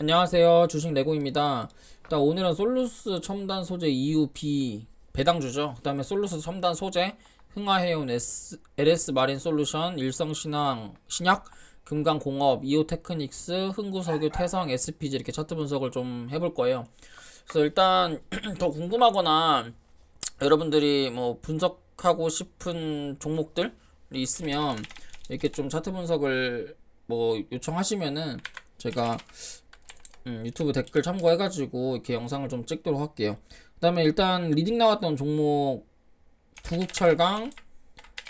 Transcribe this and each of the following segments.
안녕하세요. 주식 내공입니다. 일단 오늘은 솔루스 첨단 소재 EUP 배당주죠. 그 다음에 솔루스 첨단 소재 흥하해운 S, LS 마린 솔루션 일성신항 신약 금강공업 이오테크닉스 흥구석유 태성 SPG 이렇게 차트 분석을 좀 해볼 거예요. 그래서 일단 더 궁금하거나 여러분들이 뭐 분석하고 싶은 종목들이 있으면 이렇게 좀 차트 분석을 뭐 요청하시면은 제가 음, 유튜브 댓글 참고해가지고 이렇게 영상을 좀 찍도록 할게요. 그 다음에 일단 리딩 나왔던 종목 부국철강,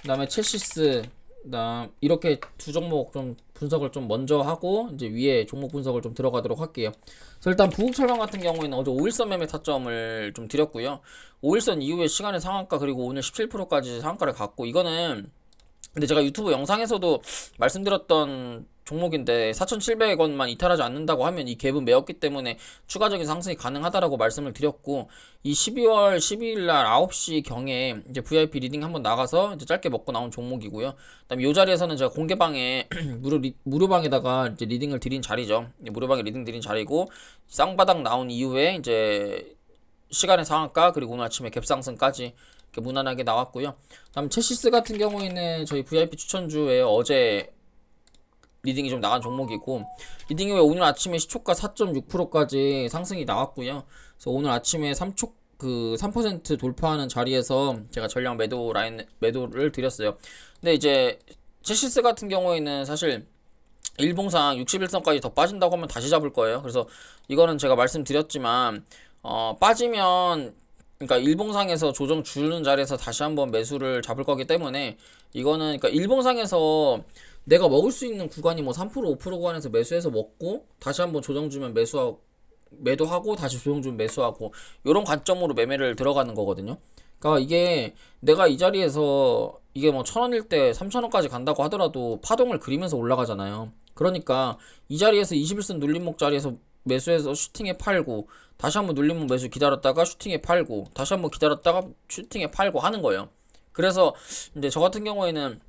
그 다음에 첼시스, 그다음 이렇게 두 종목 좀 분석을 좀 먼저 하고 이제 위에 종목 분석을 좀 들어가도록 할게요. 그래서 일단 부국철강 같은 경우에는 어제 5일선 매매 타점을 좀 드렸고요. 5일선 이후에 시간의 상한가 그리고 오늘 17%까지 상한가를 갔고 이거는 근데 제가 유튜브 영상에서도 말씀드렸던 종목인데 4,700원만 이탈하지 않는다고 하면 이 갭은 메었기 때문에 추가적인 상승이 가능하다라고 말씀을 드렸고 이 12월 12일 날 9시 경에 이제 VIP 리딩 한번 나가서 이제 짧게 먹고 나온 종목이고요. 그다음에 이 자리에서는 제가 공개방에 무료 리, 무료방에다가 이제 리딩을 드린 자리죠. 무료방에 리딩 드린 자리고 쌍바닥 나온 이후에 이제 시간의 상한가 그리고 오늘 아침에 갭상승까지 무난하게 나왔고요. 다음 체시스 같은 경우에는 저희 VIP 추천주에 어제 리딩이 좀 나간 종목이고 리딩이 왜 오늘 아침에 시초가 4.6%까지 상승이 나왔고요. 그래서 오늘 아침에 3초 그 3% 돌파하는 자리에서 제가 전량 매도 라인 매도를 드렸어요. 근데 이제 체시스 같은 경우에는 사실 일봉상 61선까지 더 빠진다고 하면 다시 잡을 거예요. 그래서 이거는 제가 말씀드렸지만 어 빠지면 그러니까 일봉상에서 조정 주는 자리에서 다시 한번 매수를 잡을 거기 때문에 이거는 그러니까 일봉상에서 내가 먹을 수 있는 구간이 뭐 3% 5% 구간에서 매수해서 먹고 다시 한번 조정 주면 매수하고 매도하고 다시 조정 주면 매수하고 이런 관점으로 매매를 들어가는 거거든요. 그러니까 이게 내가 이 자리에서 이게 뭐 천 원일 때 삼천 원까지 간다고 하더라도 파동을 그리면서 올라가잖아요. 그러니까 이 자리에서 21선 눌림목 자리에서 매수해서 슈팅에 팔고 다시 한번 눌림목 매수 기다렸다가 슈팅에 팔고 다시 한번 기다렸다가 슈팅에 팔고 하는 거예요. 그래서 이제 저 같은 경우에는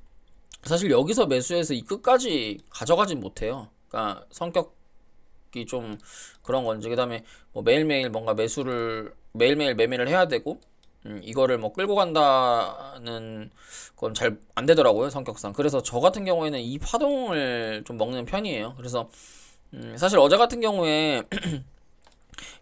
사실 여기서 매수해서 이 끝까지 가져가진 못해요. 그러니까 성격이 좀 그런 건지 그다음에 뭐 매일매일 뭔가 매수를 매일매일 매매를 해야 되고 음, 이거를 뭐 끌고 간다는 건 잘 안 되더라고요 성격상. 그래서 저 같은 경우에는 이 파동을 좀 먹는 편이에요. 그래서 음, 사실 어제 같은 경우에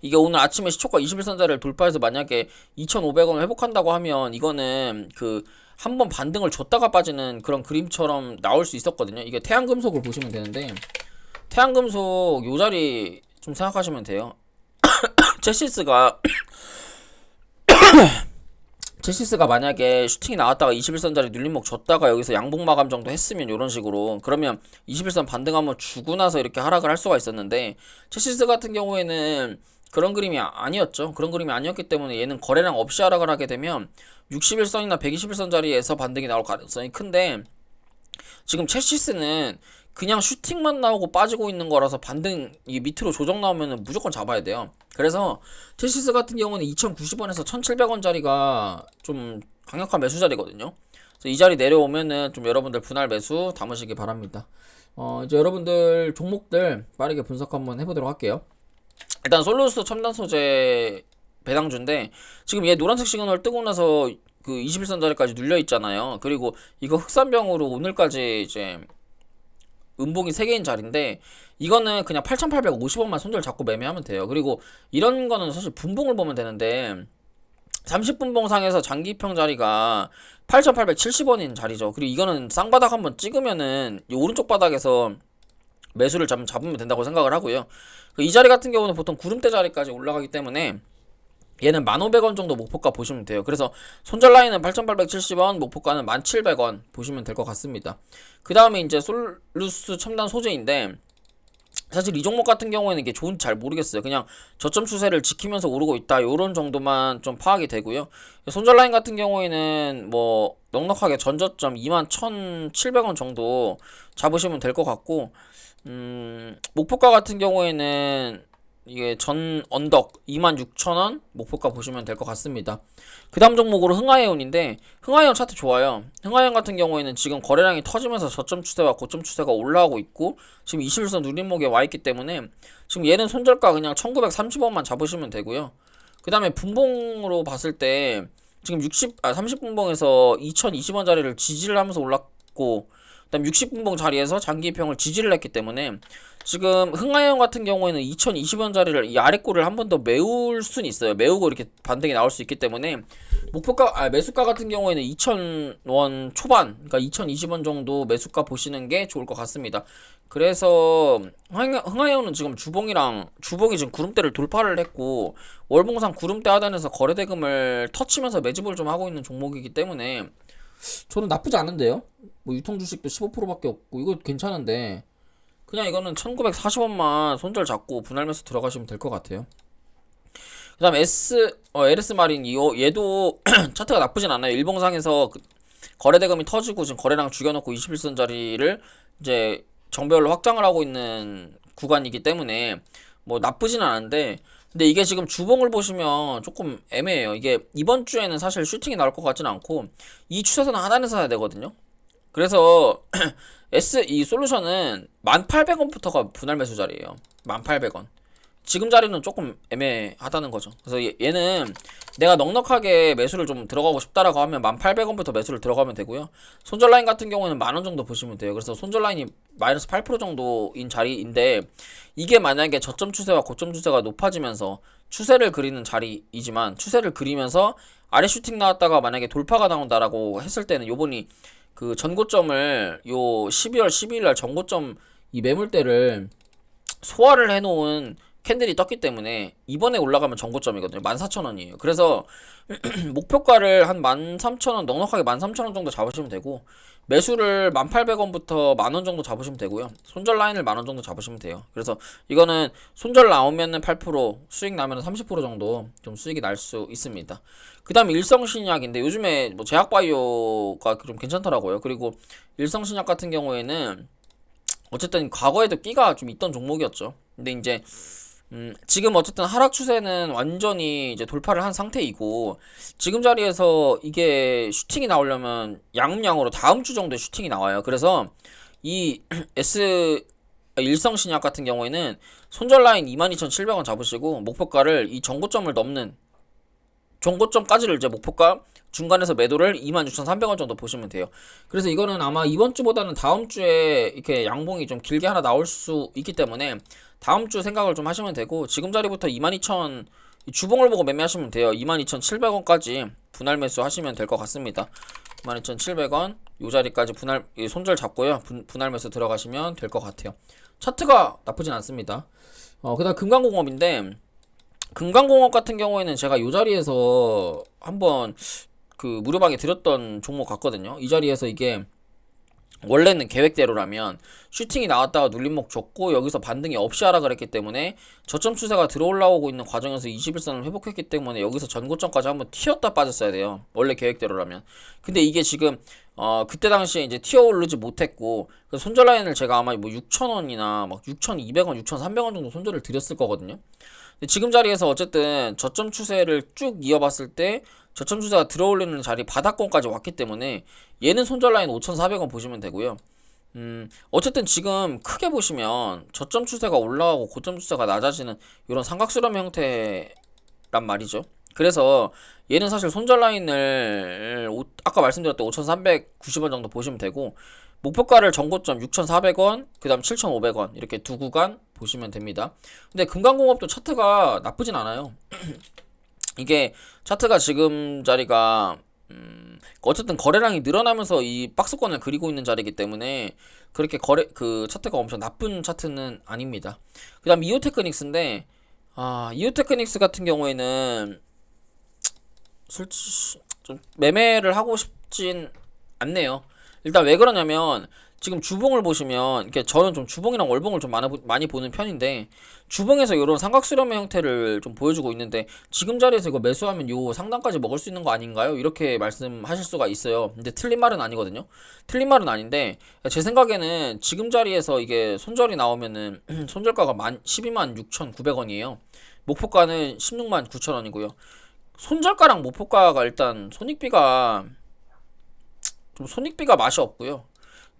이게 오늘 아침에 시초가 21선자를 돌파해서 만약에 2,500원을 회복한다고 하면 이거는 그 한 번 반등을 줬다가 빠지는 그런 그림처럼 나올 수 있었거든요. 이게 태양금속을 보시면 되는데 태양금속 요 자리 좀 생각하시면 돼요. 제시스가 제시스가 만약에 슈팅이 나왔다가 21선짜리 눌림목 줬다가 여기서 양봉 마감 정도 했으면 이런 식으로 그러면 21선 반등 한번 주고 나서 이렇게 하락을 할 수가 있었는데 제시스 같은 경우에는 그런 그림이 아- 아니었죠. 그런 그림이 아니었기 때문에 얘는 거래량 없이 하락을 하게 되면 61선이나 121선 자리에서 반등이 나올 가능성이 큰데 지금 체시스는 그냥 슈팅만 나오고 빠지고 있는 거라서 반등 이 밑으로 조정 나오면 무조건 잡아야 돼요. 그래서 체시스 같은 경우는 2,090원에서 1,700원짜리가 좀 강력한 매수 자리거든요. 이 자리 내려오면은 좀 여러분들 분할 매수 담으시기 바랍니다. 어, 이제 여러분들 종목들 빠르게 분석 한번 해보도록 할게요. 일단 솔루스 첨단 소재 배당주인데 지금 얘 노란색 시그널 뜨고 나서 그 21선 자리까지 눌려 있잖아요. 그리고 이거 흑산병으로 오늘까지 이제 음봉이 3개인 자리인데 이거는 그냥 8,850원만 손절 잡고 매매하면 돼요. 그리고 이런 거는 사실 분봉을 보면 되는데 30분봉 상에서 장기평 자리가 8,870원인 자리죠. 그리고 이거는 쌍바닥 한번 찍으면은 이 오른쪽 바닥에서 매수를 잡, 잡으면 된다고 생각을 하고요. 그이 자리 같은 경우는 보통 구름대 자리까지 올라가기 때문에 얘는 1,500원 정도 목표가 보시면 돼요. 그래서 손절 라인은 8,870원, 목표가는 1,700원 보시면 될 것 같습니다. 그 다음에 이제 솔루스 첨단 소재인데 사실 이 종목 같은 경우에는 이게 좋은지 잘 모르겠어요. 그냥 저점 추세를 지키면서 오르고 있다. 요런 정도만 좀 파악이 되고요. 손절 라인 같은 경우에는 뭐 넉넉하게 전저점 21,700원 정도 잡으시면 될 것 같고 음, 목표가 같은 경우에는 이게 전 언덕 26,000원 목표가 보시면 될 것 같습니다. 그 다음 종목으로 흥하해운인데 흥하해운 차트 좋아요. 흥하해운 같은 경우에는 지금 거래량이 터지면서 저점 추세와 고점 추세가 올라오고 있고 지금 21선 누림목에 와 있기 때문에 지금 얘는 손절가 그냥 1930원만 잡으시면 되고요. 그 다음에 분봉으로 봤을 때 지금 60, 아, 30분봉에서 2020원 자리를 지지를 하면서 올랐고 그다음 60분봉 자리에서 장기평을 지지를 했기 때문에 지금 흥하영 같은 경우에는 2020원 자리를 이 아래 꼬리를 한번 더 메울 수는 있어요. 메우고 이렇게 반등이 나올 수 있기 때문에 목표가 아, 매수가 같은 경우에는 2,000원 초반, 그러니까 2,020원 정도 매수가 보시는 게 좋을 것 같습니다. 그래서 흥하- 흥하영은 지금 주봉이랑 주봉이 지금 구름대를 돌파를 했고 월봉상 구름대 하단에서 거래대금을 터치면서 매집을 좀 하고 있는 종목이기 때문에 저는 나쁘지 않은데요. 뭐 유통 주식도 15%밖에 없고 이거 괜찮은데 그냥 이거는 1940원만 손절 잡고 분할 매수 들어가시면 될 것 같아요. 그다음 S 어, LS 마린 이 얘도 차트가 나쁘진 않아요. 일봉상에서 그 거래 대금이 터지고 지금 거래량 죽여놓고 21선 자리를 이제 정배열로 확장을 하고 있는 구간이기 때문에 뭐 나쁘진 않은데 근데 이게 지금 주봉을 보시면 조금 애매해요. 이게 이번 주에는 사실 슈팅이 나올 것 같지는 않고 이 추세선은 하단에서 해야 되거든요. 그래서 S 이 솔루션은 1,800원부터가 분할 매수 자리예요. 1,800원. 지금 자리는 조금 애매하다는 거죠. 그래서 얘, 얘는 내가 넉넉하게 매수를 좀 들어가고 싶다라고 하면 1,800원부터 매수를 들어가면 되고요. 손절 라인 같은 경우에는 만 원 정도 보시면 돼요. 그래서 손절 라인이 마이너스 8% 정도인 자리인데 이게 만약에 저점 추세와 고점 추세가 높아지면서 추세를 그리는 자리이지만 추세를 그리면서 아래 슈팅 나왔다가 만약에 돌파가 나온다라고 했을 때는 요번이 그 전고점을 요 12월 12일 날 전고점 이 매물대를 소화를 해 놓은 캔들이 떴기 때문에 이번에 올라가면 전고점이거든요. 14,000원이에요. 그래서 목표가를 한 13,000원 넉넉하게 13,000원 정도 잡으시면 되고 매수를 1,800원부터 만원 정도 잡으시면 되고요. 손절 라인을 만원 정도 잡으시면 돼요. 그래서 이거는 손절 나오면은 8% 수익 나면은 30% 정도 좀 수익이 날 수 있습니다. 그다음에 일성신약인데 요즘에 뭐 제약바이오가 좀 괜찮더라고요. 그리고 일성신약 같은 경우에는 어쨌든 과거에도 끼가 좀 있던 종목이었죠. 근데 이제 음, 지금 어쨌든 하락 추세는 완전히 이제 돌파를 한 상태이고 지금 자리에서 이게 슈팅이 나오려면 양음양으로 다음 주 정도에 슈팅이 나와요. 그래서 이 S 일성신약 같은 경우에는 손절 라인 22,700원 잡으시고 목표가를 이 정고점을 넘는 정고점까지를 이제 목표가 중간에서 매도를 26,300원 정도 보시면 돼요. 그래서 이거는 아마 이번 주보다는 다음 주에 이렇게 양봉이 좀 길게 하나 나올 수 있기 때문에 다음 주 생각을 좀 하시면 되고 지금 자리부터 22,000 주봉을 보고 매매하시면 돼요. 22,700원까지 분할 매수 하시면 될 것 같습니다. 22,700원 요 자리까지 분할 이 손절 잡고요. 분, 분할 매수 들어가시면 될 것 같아요. 차트가 나쁘진 않습니다. 어, 그다음 금강공업인데 금강공업 같은 경우에는 제가 요 자리에서 한번 그 무료방에 드렸던 종목 같거든요. 이 자리에서 이게 원래는 계획대로라면 슈팅이 나왔다가 눌림목 줬고 여기서 반등이 없이 하락을 했기 때문에 저점 추세가 들어올라오고 있는 과정에서 21선을 회복했기 때문에 여기서 전고점까지 한번 튀었다 빠졌어야 돼요. 원래 계획대로라면. 근데 이게 지금 어 그때 당시에 이제 튀어 오르지 못했고 그 손절 라인을 제가 아마 뭐 6,000원이나 막 6,200원, 6,300원 정도 손절을 드렸을 거거든요. 지금 자리에서 어쨌든 저점 추세를 쭉 이어봤을 때 저점 추세가 들어올리는 자리 바닥권까지 왔기 때문에 얘는 손절 라인 5,400원 보시면 되고요. 음, 어쨌든 지금 크게 보시면 저점 추세가 올라가고 고점 추세가 낮아지는 이런 삼각수렴 형태란 말이죠. 그래서 얘는 사실 손절 라인을 오- 아까 말씀드렸던 5,390원 정도 보시면 되고 목표가를 전고점 6,400원, 그 다음 7,500원 이렇게 두 구간 보시면 됩니다. 근데 금강공업도 차트가 나쁘진 않아요. 이게 차트가 지금 자리가 음, 어쨌든 거래량이 늘어나면서 이 박스권을 그리고 있는 자리이기 때문에 그렇게 거래 그 차트가 엄청 나쁜 차트는 아닙니다. 그다음 이오테크닉스인데 아 이오테크닉스 같은 경우에는 솔직히 좀 매매를 하고 싶진 않네요. 일단 왜 그러냐면 지금 주봉을 보시면 이렇게 저는 좀 주봉이랑 월봉을 좀 많이, 보- 많이 보는 편인데 주봉에서 이런 삼각수렴의 형태를 좀 보여주고 있는데 지금 자리에서 이거 매수하면 요 상단까지 먹을 수 있는 거 아닌가요? 이렇게 말씀하실 수가 있어요. 근데 틀린 말은 아니거든요. 틀린 말은 아닌데 제 생각에는 지금 자리에서 이게 손절이 나오면은 손절가가 만 12만 6,900원이에요. 목표가는 16만 9천원이고요. 손절가랑 목표가가 일단 손익비가 좀 손익비가 맛이 없고요.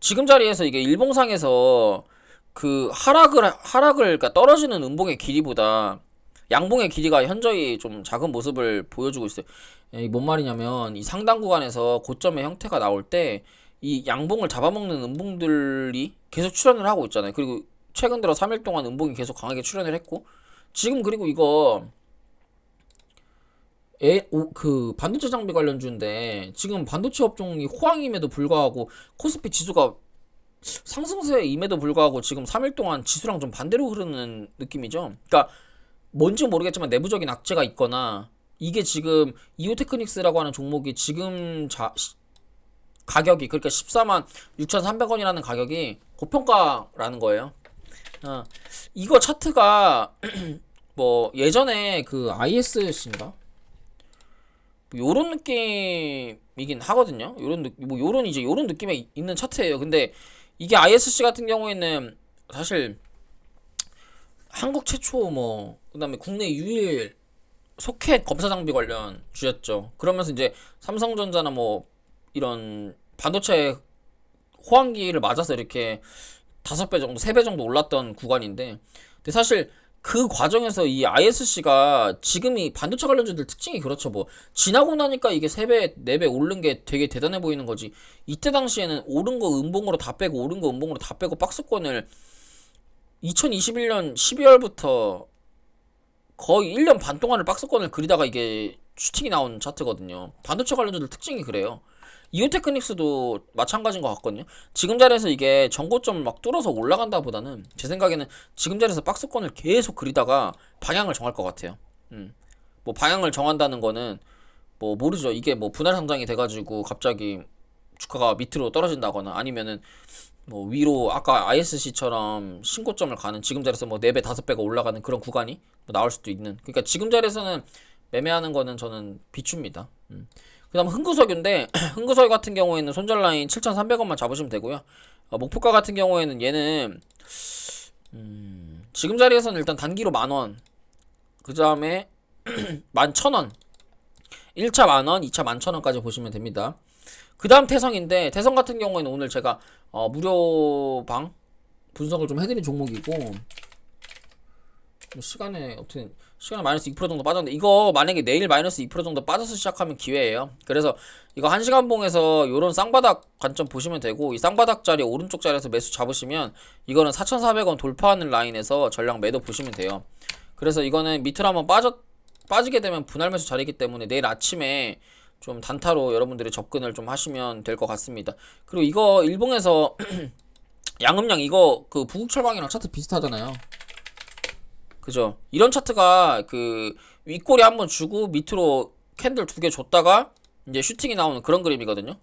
지금 자리에서 이게 일봉상에서 그 하락을 하락을 그러니까 떨어지는 음봉의 길이보다 양봉의 길이가 현저히 좀 작은 모습을 보여주고 있어요. 이뭔 말이냐면 이 상단 구간에서 고점의 형태가 나올 때 이 양봉을 잡아먹는 음봉들이 계속 출현을 하고 있잖아요. 그리고 최근 들어 3일 동안 음봉이 계속 강하게 출현을 했고 지금 그리고 이거 에, 오, 그 반도체 장비 관련주인데 지금 반도체 업종이 호황임에도 불구하고 코스피 지수가 상승세임에도 불구하고 지금 3일 동안 지수랑 좀 반대로 흐르는 느낌이죠. 그러니까 뭔지 모르겠지만 내부적인 악재가 있거나 이게 지금 이오테크닉스라고 하는 종목이 지금 자, 시- 가격이 그러니까 14만 6,300원이라는 가격이 고평가라는 거예요. 어, 이거 차트가 뭐 예전에 그 ISC인가? 요런 느낌이긴 하거든요. 요런 느, 뭐 요런 이제 요런 느낌에 이- 있는 차트예요. 근데 이게 ISC 같은 경우에는 사실 한국 최초 뭐 그다음에 국내 유일 소켓 검사 장비 관련 주였죠. 그러면서 이제 삼성전자나 뭐 이런 반도체 호황기를 맞아서 이렇게 다섯 배 정도, 세 배 정도 올랐던 구간인데, 근데 사실 그 과정에서 이 ISC가 지금 이 반도체 관련주들 특징이 그렇죠. 뭐 지나고 나니까 이게 세 배, 네배 오른 게 되게 대단해 보이는 거지. 이때 당시에는 오른 거 음봉으로 다 빼고 오른 거 음봉으로 다 빼고 박스권을 2021년 12월부터 거의 1년 반 동안을 박스권을 그리다가 이게 슈팅이 나온 차트거든요. 반도체 관련주들 특징이 그래요. 이오테크닉스도 마찬가지인 것 같거든요. 지금 자리에서 이게 전고점을 막 뚫어서 올라간다 보다는 제 생각에는 지금 자리에서 박스권을 계속 그리다가 방향을 정할 것 같아요. 음. 뭐 방향을 정한다는 거는 뭐 모르죠. 이게 뭐 분할 상장이 돼가지고 갑자기 주가가 밑으로 떨어진다거나 아니면은 뭐 위로 아까 ISC처럼 신고점을 가는 지금 자리에서 뭐 4배, 5배가 올라가는 그런 구간이 뭐 나올 수도 있는. 그러니까 지금 자리에서는 매매하는 거는 저는 비춥니다. 음. 그 다음 흥구석유인데 흥구석유 같은 경우에는 손절 라인 7,300원만 잡으시면 되고요. 어, 목표가 같은 경우에는 얘는 음, 지금 자리에서는 일단 단기로 만 원. 그 다음에 만천 원. 1차 만 원, 2차 만천 원까지 보시면 됩니다. 그 다음 태성인데 태성 같은 경우에는 오늘 제가 어, 무료 방 분석을 좀 해드린 종목이고 뭐 시간에 어떻게 시간에 마이너스 2% 정도 빠졌는데 이거 만약에 내일 마이너스 2% 정도 빠져서 시작하면 기회예요. 그래서 이거 1시간 봉에서 요런 쌍바닥 관점 보시면 되고 이 쌍바닥 자리 오른쪽 자리에서 매수 잡으시면 이거는 4,400원 돌파하는 라인에서 전량 매도 보시면 돼요. 그래서 이거는 밑으로 한번 빠져 빠지게 되면 분할 매수 자리이기 때문에 내일 아침에 좀 단타로 여러분들이 접근을 좀 하시면 될 것 같습니다. 그리고 이거 일봉에서 양음량 이거 그 부국철방이랑 차트 비슷하잖아요. 그죠? 이런 차트가 그 윗꼬리 한번 주고 밑으로 캔들 두 개 줬다가 이제 슈팅이 나오는 그런 그림이거든요.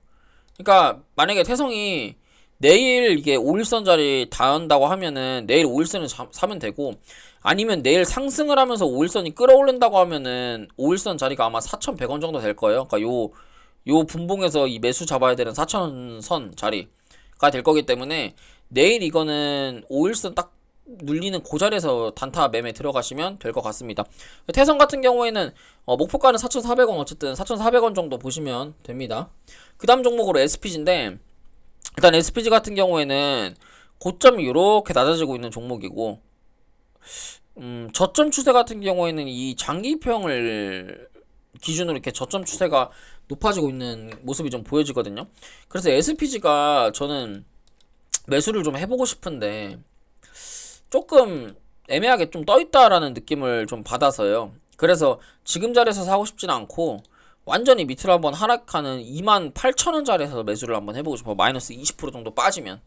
그러니까 만약에 태성이 내일 이게 5일선 자리 닿는다고 하면은 내일 5일선을 자, 사면 되고 아니면 내일 상승을 하면서 5일선이 끌어올린다고 하면은 5일선 자리가 아마 4,100원 정도 될 거예요. 그러니까 요, 요 분봉에서 이 매수 잡아야 되는 4,000선 자리가 될 거기 때문에 내일 이거는 5일선 딱 눌리는 그 자리에서 단타 매매 들어가시면 될 것 같습니다. 태성 같은 경우에는 어, 목표가는 4,400원 어쨌든 4,400원 정도 보시면 됩니다. 그 다음 종목으로 SPG인데 일단 SPG 같은 경우에는 고점이 이렇게 낮아지고 있는 종목이고 음, 저점 추세 같은 경우에는 이 장기평을 기준으로 이렇게 저점 추세가 높아지고 있는 모습이 좀 보여지거든요. 그래서 SPG가 저는 매수를 좀 해보고 싶은데 조금 애매하게 좀 떠있다라는 느낌을 좀 받아서요. 그래서 지금 자리에서 사고 싶지는 않고 완전히 밑으로 한번 하락하는 28,000원 자리에서 매수를 한번 해보고 싶어. 마이너스 20% 정도 빠지면.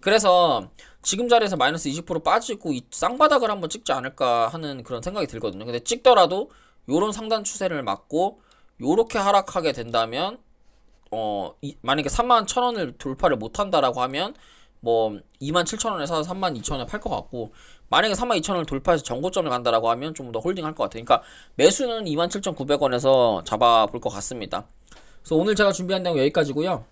그래서 지금 자리에서 마이너스 20% 빠지고 이 쌍바닥을 한번 찍지 않을까 하는 그런 생각이 들거든요. 근데 찍더라도 요런 상단 추세를 맞고 요렇게 하락하게 된다면 어 이, 만약에 31,000원을 돌파를 못 한다라고 하면 뭐 27,000원에 사서 32,000원에 팔 것 같고 만약에 32,000원을 돌파해서 정고점을 간다라고 하면 좀 더 홀딩할 것 같아요. 그러니까 매수는 27,900원에서 잡아볼 것 같습니다. 그래서 오늘 제가 준비한 내용 여기까지고요.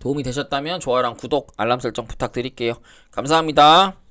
도움이 되셨다면 좋아요랑 구독, 알람 설정 부탁드릴게요. 감사합니다.